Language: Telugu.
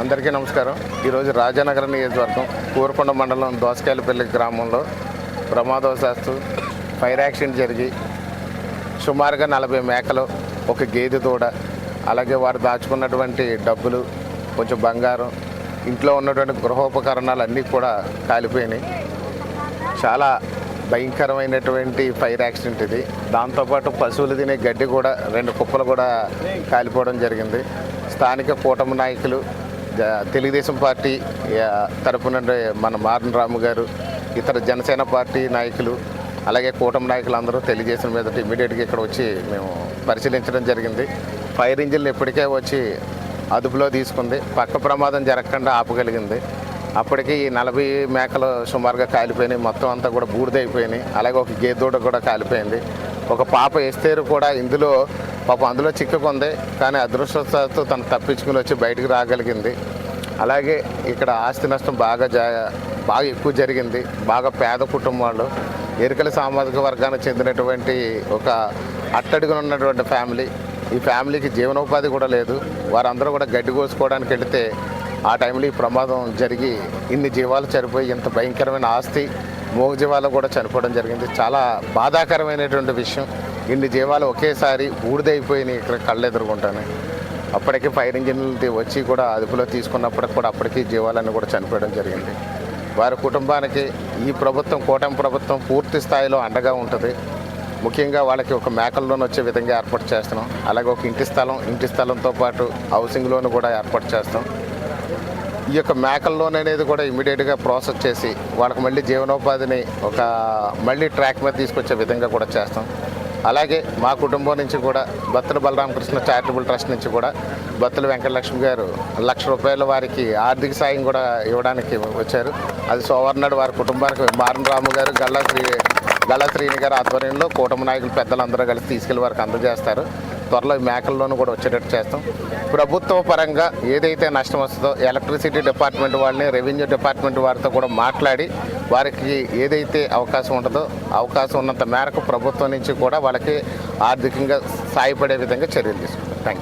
అందరికీ నమస్కారం. ఈరోజు రాజానగరం నియోజకవర్గం కూరకొండ మండలం దోసకాయలపల్లి గ్రామంలో ప్రమాదవశాస్తు ఫైర్ యాక్సిడెంట్ జరిగి సుమారుగా నలభై మేకలు ఒక గేదె దూడ అలాగే వారు దాచుకున్నటువంటి డబ్బులు కొంచెం బంగారం ఇంట్లో ఉన్నటువంటి గృహోపకరణాలు అన్నీ కూడా కాలిపోయినాయి. చాలా భయంకరమైనటువంటి ఫైర్ యాక్సిడెంట్ ఇది. దాంతోపాటు పశువులు తినే గడ్డి కూడా రెండు కుప్పలు కూడా కాలిపోవడం జరిగింది. స్థానిక కూటమి నాయకులు తెలుగుదేశం పార్టీ తరపున మన మారన్ రాము గారు ఇతర జనసేన పార్టీ నాయకులు అలాగే కూటమి నాయకులు అందరూ తెలియజేసిన మీద ఇమీడియట్గా ఇక్కడ వచ్చి మేము పరిశీలించడం జరిగింది. ఫైర్ ఇంజిన్లు ఇప్పటికే వచ్చి అదుపులో తీసుకుంది. పక్క ప్రమాదం జరగకుండా ఆపగలిగింది. అప్పటికి ఈ నలభై మేకలు సుమారుగా కాలిపోయినాయి. మొత్తం అంతా కూడా బూడిదైపోయినాయి. అలాగే ఒక గేదూడ కూడా కాలిపోయింది. ఒక పాప ఎస్తేరు కూడా ఇందులో పాపం అందులో చిక్కుకుంది కానీ అదృష్టతో తను తప్పించుకుని వచ్చి బయటికి రాగలిగింది. అలాగే ఇక్కడ ఆస్తి నష్టం బాగా జా బాగా ఎక్కువ జరిగింది. బాగా పేద కుటుంబాలు ఎరుకల సామాజిక వర్గానికి చెందినటువంటి ఒక అట్టడుగున ఉన్నటువంటి ఫ్యామిలీ. ఈ ఫ్యామిలీకి జీవనోపాధి కూడా లేదు. వారందరూ కూడా గడ్డి కోసుకోవడానికి వెళితే ఆ టైంలో ఈ ప్రమాదం జరిగి ఇన్ని జీవాలు చనిపోయి ఇంత భయంకరమైన ఆస్తి మూగ జీవాలు కూడా చనిపోవడం జరిగింది. చాలా బాధాకరమైనటువంటి విషయం. ఇన్ని జీవాలు ఒకేసారి బూడిదైపోయినాయి ఇక్కడ కళ్ళు ఎదుర్కొంటాను అప్పటికి ఫైర్ ఇంజిన్లు వచ్చి కూడా అదుపులో తీసుకున్నప్పటికి కూడా అప్పటికి జీవాలన్నీ కూడా చనిపోయడం జరిగింది. వారి కుటుంబానికి ఈ ప్రభుత్వం కూటమి ప్రభుత్వం పూర్తి స్థాయిలో అండగా ఉంటుంది. ముఖ్యంగా వాళ్ళకి ఒక మేకల లోన్ వచ్చే విధంగా ఏర్పాటు చేస్తున్నాం. అలాగే ఒక ఇంటి స్థలం ఇంటి స్థలంతో పాటు హౌసింగ్ లోన్ కూడా ఏర్పాటు చేస్తాం. ఈ యొక్క మేకల లోన్ అనేది కూడా ఇమీడియట్గా ప్రాసెస్ చేసి వాళ్ళకి మళ్ళీ జీవనోపాధిని ఒక మళ్ళీ ట్రాక్ మీద తీసుకొచ్చే విధంగా కూడా చేస్తాం. అలాగే మా కుటుంబం నుంచి కూడా బత్తుల బలరామకృష్ణ చారిటబుల్ ట్రస్ట్ నుంచి కూడా బత్తుల వెంకటలక్ష్మి గారు లక్ష రూపాయల వారికి ఆర్థిక సాయం కూడా ఇవ్వడానికి వచ్చారు. అది సోవర్నాడు వారి కుటుంబానికి మారన్ రాము గారు గల్లా శ్రీ గల్లా శ్రీని గారి ఆధ్వర్యంలో కూటమి నాయకులు పెద్దలందరూ కలిసి తీసుకెళ్ళి వారికి అందజేస్తారు. త్వరలో మేకల్లోనూ కూడా వచ్చేటట్టు చేస్తాం. ప్రభుత్వ పరంగా ఏదైతే నష్టం వస్తుందో ఎలక్ట్రిసిటీ డిపార్ట్మెంట్ వాళ్ళని రెవెన్యూ డిపార్ట్మెంట్ వారితో కూడా మాట్లాడి వారికి ఏదైతే అవకాశం ఉంటుందో అవకాశం ఉన్నంత మేరకు ప్రభుత్వం నుంచి కూడా వాళ్ళకి ఆర్థికంగా సాయపడే విధంగా చర్యలు తీసుకుంటాం. థ్యాంక్